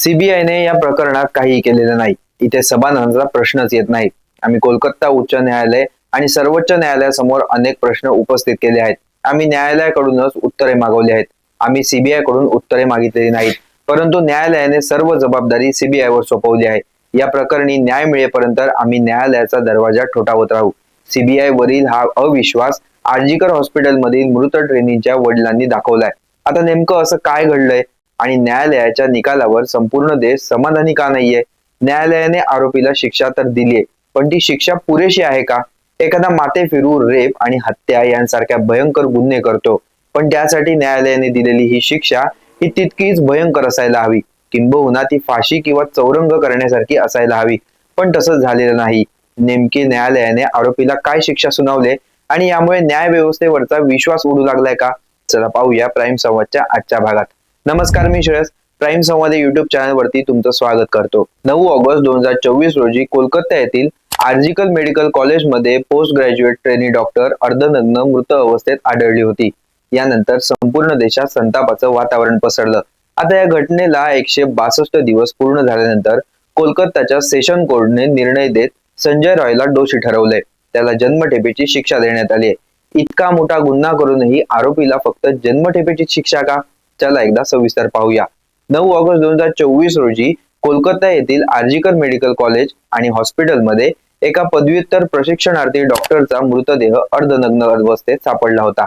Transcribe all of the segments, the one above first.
सीबीआयने या प्रकरणात काही केलेलं नाही. इथे सभानंदचा प्रश्नच येत नाही. आम्ही कोलकाता उच्च न्यायालय आणि सर्वोच्च न्यायालयासमोर अनेक प्रश्न उपस्थित केले आहेत. आम्ही न्यायालयाकडूनच उत्तरे मागवली आहेत. आम्ही सीबीआयकडून उत्तरे मागितलेली नाहीत. परंतु न्यायालयाने सर्व जबाबदारी सीबीआय वर सोपवली आहे. या प्रकरणी न्याय मिळेपर्यंत आम्ही न्यायालयाचा दरवाजा ठोठावत राहू. सीबीआय वरील हा अविश्वास आर्जीकर हॉस्पिटलमधील मृत ट्रेनीच्या वडिलांनी दाखवलाय. आता नेमकं असं काय घडलंय? आणि न्यायालयाच्या निकालावर संपूर्ण देश समाधानी का नाहीये? न्यायालयाने आरोपीला शिक्षा तर दिलीये पण ती शिक्षा पुरेशी आहे का? एखादा माते फिरू रेप आणि हत्या यांसारख्या भयंकर गुन्हे करतो पण त्यासाठी न्यायालयाने दिलेली ही शिक्षा ही तितकीच भयंकर असायला हवी. किंबहुना ती फाशी किंवा चौरंग करण्यासारखी असायला हवी पण तसंच झालेलं नाही. नेमकी न्यायालयाने आरोपीला काय शिक्षा सुनावले आणि यामुळे न्याय व्यवस्थेवरचा विश्वास उडू लागलाय का? चला पाहूया प्राईम संवादच्या आजच्या भागात. नमस्कार मी Shreyas. Prime Samvad YouTube channel वरती तुमचं स्वागत करतो. नऊ ऑगस्ट दोन हजार चोवीस रोजी कोलकाता येथील आर्जिकल मेडिकल कॉलेजमध्ये पोस्ट ग्रॅज्युएट ट्रेनी डॉक्टर अर्धनग्न मृत अवस्थेत आढळली होती. यानंतर संपूर्ण देशात संतापाचं वातावरण पसरलं. आता या घटनेला एकशे बासष्ट दिवस पूर्ण झाल्यानंतर कोलकाताच्या सेशन कोर्टने निर्णय देत संजय रॉयला दोषी ठरवलंय त्याला जन्मठेपेची शिक्षा देण्यात आली इतका मोठा गुन्हा करूनही आरोपीला फक्त जन्मठेपेची शिक्षा का? चला एकदा सविस्तर पाहूया. नऊ ऑगस्ट दोन हजार चोवीस रोजी कोलकाता येथील आर्जिकर मेडिकल कॉलेज आणि हॉस्पिटलमध्ये एका पदव्युत्तर प्रशिक्षणार्थी डॉक्टरचा मृतदेह अर्धनग्न अवस्थेत सापडला होता.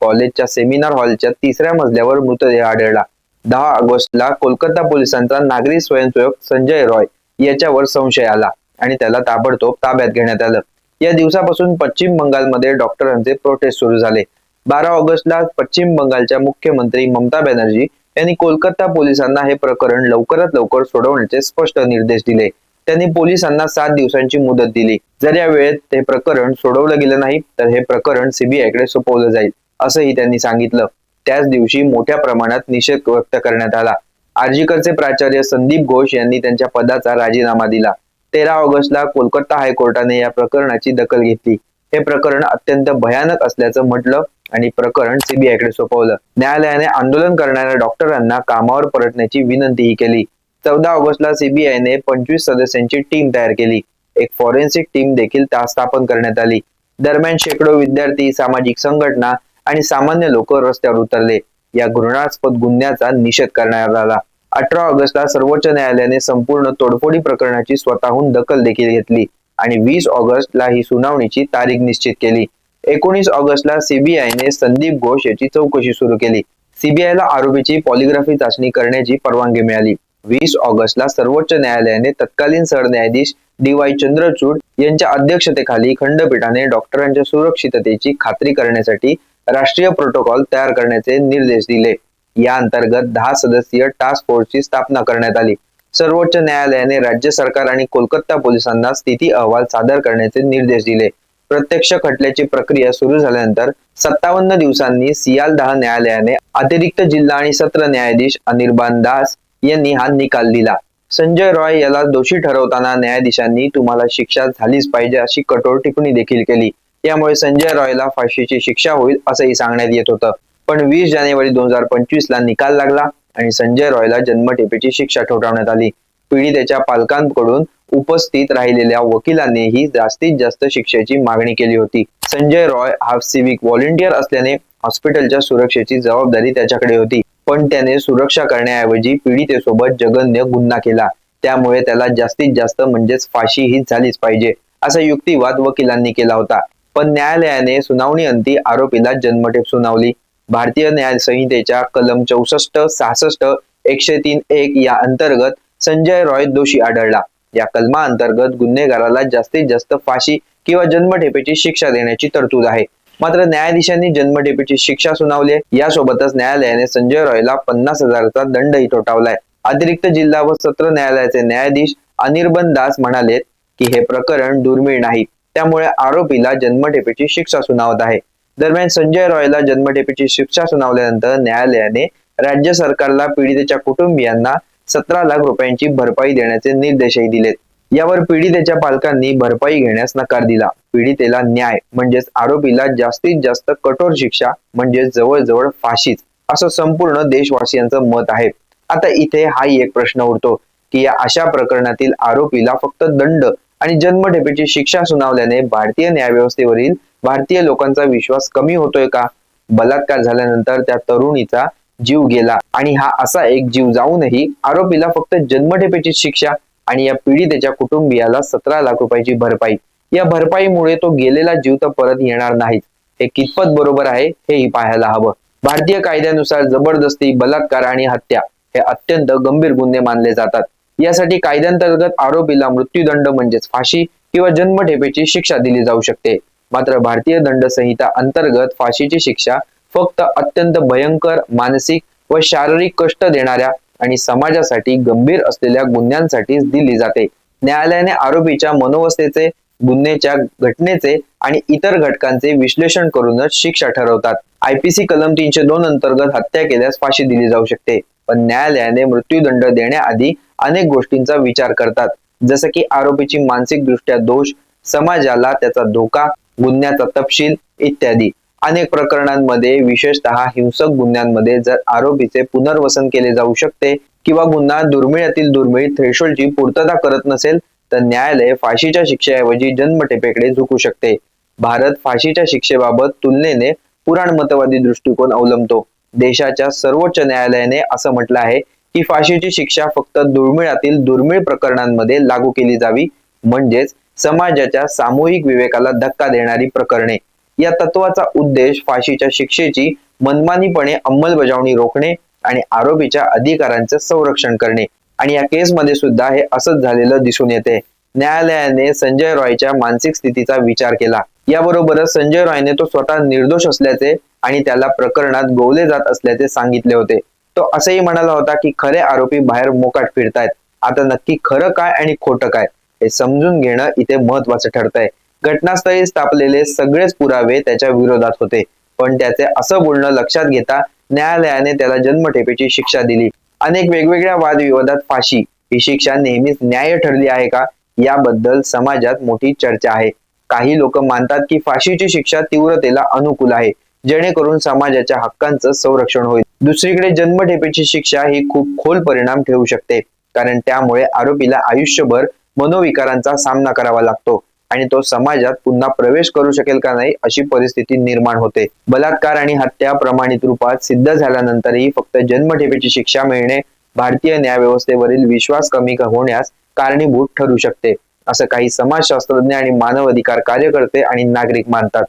कॉलेजच्या सेमिनार हॉलच्या तिसऱ्या मजल्यावर मृतदेह आढळला. दहा ऑगस्टला कोलकाता पोलिसांचा नागरी स्वयंसेवक संजय रॉय याच्यावर संशय आला आणि त्याला ताबडतोब ताब्यात घेण्यात आलं. या दिवसापासून पश्चिम बंगालमध्ये डॉक्टरांचे प्रोटेस्ट सुरू झाले. बारा ऑगस्टला पश्चिम बंगालच्या मुख्यमंत्री ममता बॅनर्जी यांनी कोलकाता पोलिसांना हे प्रकरण लवकरात लवकर सोडवण्याचे स्पष्ट निर्देश दिले. त्यांनी पोलिसांना सात दिवसांची मुदत दिली. जर या वेळेत हे प्रकरण सोडवलं गेलं नाही तर हे प्रकरण सीबीआयकडे सोपवलं जाईल असंही त्यांनी सांगितलं. त्याच दिवशी मोठ्या प्रमाणात निषेध व्यक्त करण्यात आला. आर्जीकरचे प्राचार्य संदीप घोष यांनी त्यांच्या पदाचा राजीनामा दिला. तेरा ऑगस्टला कोलकाता हायकोर्टाने या प्रकरणाची दखल घेतली. हे प्रकरण अत्यंत भयानक असल्याचं म्हटलं आणि प्रकरण सीबीआयकडे सोपवलं. न्यायालयाने आंदोलन करणाऱ्या डॉक्टरांना कामावर परतण्याची विनंतीही केली. चौदा ऑगस्टला सीबीआयने पंचवीस सदस्यांची टीम तयार केली. एक फॉरेन्सिक टीम देखील स्थापन करण्यात आली. दरम्यान शेकडो विद्यार्थी सामाजिक संघटना आणि सामान्य लोक रस्त्यावर उतरले. या घृणास्पद गुन्ह्याचा निषेध करण्यात आला. अठरा ऑगस्टला सर्वोच्च न्यायालयाने संपूर्ण तोडफोडी प्रकरणाची स्वतःहून दखल देखील घेतली आणि वीस ऑगस्टला ही सुनावणीची तारीख निश्चित केली. एकोणीस ऑगस्टला सीबीआयने संदीप घोष याची चौकशी सुरू केली. सीबीआयला आरोपीची पॉलिग्राफी चाचणी करण्याची परवानगी मिळाली. वीस ऑगस्टला सर्वोच्च न्यायालयाने तत्कालीन सरन्यायाधीश डी वाय चंद्रचूड यांच्या अध्यक्षतेखाली खंडपीठाने डॉक्टरांच्या सुरक्षिततेची खात्री करण्यासाठी राष्ट्रीय प्रोटोकॉल तयार करण्याचे निर्देश दिले. या अंतर्गत दहा सदस्यीय टास्क फोर्सची स्थापना करण्यात आली. सर्वोच्च न्यायालयाने राज्य सरकार आणि कोलकाता पोलिसांना स्थिती अहवाल सादर करण्याचे निर्देश दिले. प्रत्यक्ष खटल्याची प्रक्रिया सुरू झाल्यानंतर सत्तावन्न दिवसांनी सियालदहा न्यायालयाने अतिरिक्त जिल्हा आणि सत्र न्यायाधीश अनिर्बान दास यांनी हा निकाल दिला. संजय रॉय याला दोषी ठरवताना न्यायाधीशांनी तुम्हाला शिक्षा झालीच पाहिजे अशी कठोर टिप्पणी देखील केली. यामुळे संजय रॉयला फाशीची शिक्षा होईल असंही सांगण्यात येत होतं. पण वीस जानेवारी दोन हजार पंचवीस ला निकाल लागला आणि संजय रॉयला जन्मठेपेची शिक्षा ठोठावण्यात आली. पीडितेच्या पालकांकडून उपस्थित राहिलेल्या वकिलांनीही जास्तीत जास्त शिक्षेची मागणी केली होती. संजय रॉय हा सिव्हिक व्हॉलेंटियर असल्याने हॉस्पिटलच्या सुरक्षेची जबाबदारी त्याच्याकडे होती. पण त्याने सुरक्षा करण्याऐवजी पीडितेसोबत जगन्य गुन्हा केला. त्यामुळे त्याला जास्तीत जास्त म्हणजेच फाशी ही झालीच पाहिजे असा युक्तिवाद वकिलांनी केला होता. पण न्यायालयाने सुनावणी अंती आरोपीला जन्मठेप सुनावली. भारतीय न्याय संहितेच्या कलम चौसष्ट सहासष्ट एकशे तीन एक या अंतर्गत संजय रॉय दोषी आढळला. या कलमा अंतर्गत गुन्हेगाराला जास्तीत जास्त फाशी किंवा जन्मठेपेची शिक्षा देण्याची तरतूद आहे. मात्र न्यायाधीशांनी जन्मठेपेची शिक्षा सुनावली यासोबतच न्यायालयाने संजय रॉयला पन्नास हजाराचा दंडही ठोठावलाय. अतिरिक्त जिल्हा व सत्र न्यायालयाचे न्यायाधीश अनिर्बन दास म्हणालेत की हे प्रकरण दुर्मिळ नाही. त्यामुळे आरोपीला जन्मठेपेची शिक्षा सुनावत आहे. दरम्यान संजय रॉयला जन्मठेपेची शिक्षा सुनावल्यानंतर न्यायालयाने राज्य सरकारला पीडितेच्या कुटुंबियांना सतरा लाख रुपयांची भरपाई देण्याचे निर्देशही दिलेत. यावर पीडितेच्या पालकांनी भरपाई घेण्यास नकार दिला. पीडितेला न्याय म्हणजेच आरोपीला जास्तीत जास्त कठोर शिक्षा म्हणजे जवळजवळ फाशीच असं संपूर्ण देशवासियांचं मत आहे. आता इथे हाही एक प्रश्न उरतो की या अशा प्रकरणातील आरोपीला फक्त दंड आणि जन्मठेपेची शिक्षा सुनावल्याने भारतीय न्यायव्यवस्थेवरील भारतीय लोकांचा विश्वास कमी होतोय का? बलात्कार झाल्यानंतर त्या तरुणीचा जीव गेला आणि हा असा एक जीव जाऊनही आरोपीला फक्त जन्मठेपेची शिक्षा आणि या पीडितेच्या कुटुंबियाला सतरा लाख रुपयाची भरपाई. या भरपाईमुळे तो गेलेला जीव तर परत येणार नाही हे कितपत बरोबर आहे हेही पाहायला हवं. भारतीय कायद्यानुसार जबरदस्ती बलात्कार आणि हत्या हे अत्यंत गंभीर गुन्हे मानले जातात. यासाठी कायद्यांतर्गत आरोपीला मृत्यूदंड म्हणजेच फाशी किंवा जन्मठेपेची शिक्षा दिली जाऊ शकते. मात्र भारतीय दंड संहिता अंतर्गत फाशीची शिक्षा फक्त अत्यंत भयंकर मानसिक व शारीरिक कष्ट देणाऱ्या आणि समाजासाठी गंभीर असलेल्या गुन्ह्यांसाठीच दिली जाते. न्यायालयाने आरोपीच्या मनोवस्थेचे गुन्हेच्या घटनेचे आणि इतर घटकांचे विश्लेषण करूनच शिक्षा ठरवतात. आयपीसी कलम तीनशे दोन अंतर्गत हत्या केल्यास फाशी दिली जाऊ शकते पण न्यायालयाने मृत्यूदंड देण्याआधी अनेक गोष्टींचा विचार करतात. जसं की आरोपीची मानसिक दृष्ट्या दोष समाजाला त्याचा धोका गुन्ह्याचा तपशील इत्यादी. अनेक प्रकरणांमध्ये विशेषतः हिंसक गुन्ह्यांमध्ये जर आरोपीचे पुनर्वसन केले जाऊ शकते किंवा गुन्हा दुर्मिळातील दुर्मिळ थ्रेशोल्डची पूर्तता करत नसेल तर न्यायालय फाशीच्या शिक्षेऐवजी जन्मठेपेकडे झुकू शकते. भारत फाशीच्या शिक्षेबाबत तुलनेने पुराणमतवादी दृष्टिकोन अवलंबतो. देशाच्या सर्वोच्च न्यायालयाने असं म्हटलं आहे की फाशीची शिक्षा फक्त दुर्मिळातील दुर्मिळ प्रकरणांमध्ये लागू केली जावी म्हणजेच समाजाच्या सामूहिक विवेकाला धक्का देणारी प्रकरणे. या तत्वाचा उद्देश फाशीच्या शिक्षेची मनमानीपणे अंमलबजावणी रोखणे आणि आरोपीच्या अधिकारांचे संरक्षण करणे. आणि या केसमध्ये सुद्धा हे असंच झालेलं दिसून येते. न्यायालयाने संजय रॉयच्या मानसिक स्थितीचा विचार केला. याबरोबरच संजय रॉयने तो स्वतः निर्दोष असल्याचे आणि त्याला प्रकरणात गोवले जात असल्याचे सांगितले होते. तो असंही म्हणाला होता की खरे आरोपी बाहेर मोकाट फिरतायत. आता नक्की खरं काय आणि खोटं काय हे समजून घेणं इथे महत्वाचं ठरतंय. घटनास्थळी स्थापलेले सगळेच पुरावे त्याच्या विरोधात होते. पण त्याचे असं बोलणं लक्षात घेता न्यायालयाने त्याला जन्मठेपेची शिक्षा दिली. अनेक वेगवेगळ्या वादविवादात फाशी. ही शिक्षा नेहमीच न्याय ठरली आहे का? याबद्दल समाजात मोठी चर्चा आहे. काही लोक मानतात की फाशीची शिक्षा तीव्रतेला अनुकूल आहे जेणेकरून समाजाच्या हक्कांचं संरक्षण होईल. दुसरीकडे जन्मठेपेची शिक्षा ही खूप खोल परिणाम ठेवू शकते कारण त्यामुळे आरोपीला आयुष्यभर मनोविकारांचा सामना करावा लागतो. आणि तो समाजात पुन्हा प्रवेश करू शकेल का नाही अशी परिस्थिती निर्माण होते. बलात्कार आणि हत्या प्रमाणित रूपात सिद्ध झाल्यानंतरही फक्त जन्मठेपेची शिक्षा मिळणे भारतीय न्यायव्यवस्थेवरील विश्वास कमी होण्यास कारणीभूत ठरू शकते असं काही समाजशास्त्रज्ञ आणि मानव अधिकार कार्यकर्ते आणि नागरिक मानतात.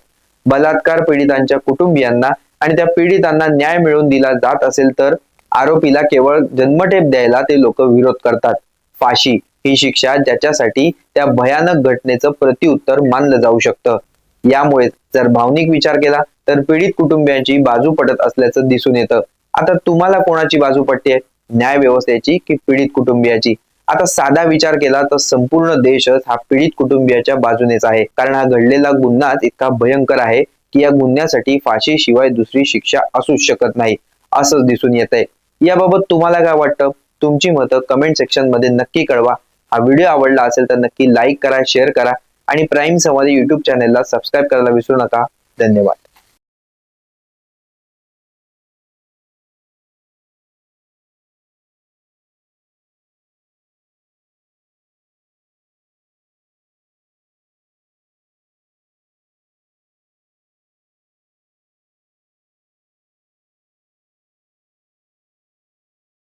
बलात्कार पीडितांच्या कुटुंबियांना आणि त्या पीडितांना न्याय मिळवून दिला जात असेल तर आरोपीला केवळ जन्मठेप द्यायला ते लोक विरोध करतात. फाशी ही शिक्षा ज्याच्यासाठी त्या भयानक घटनेचं प्रतिउत्तर मानलं जाऊ शकतं. यामुळे जर भावनिक विचार केला तर पीडित कुटुंबियांची बाजू पडत असल्याचं दिसून येतं. आता तुम्हाला कोणाची बाजू पडते न्याय व्यवस्थेची की पीडित कुटुंबियाची? आता साधा विचार केला तर संपूर्ण देशच हा पीडित कुटुंबियाच्या बाजूनेच आहे. कारण हा घडलेला गुन्हाच इतका भयंकर आहे की या गुन्ह्यासाठी फाशी शिवाय दुसरी शिक्षा असूच शकत नाही असंच दिसून येत आहे याबाबत तुम्हाला काय वाटतं? तुमची मतं कमेंट सेक्शनमध्ये नक्की कळवा. हा व्हिडिओ आवडला असेल तर नक्की लाईक करा शेअर करा आणि प्राईम संवाद युट्यूब चॅनेलला सबस्क्राईब करायला विसरू नका. धन्यवाद.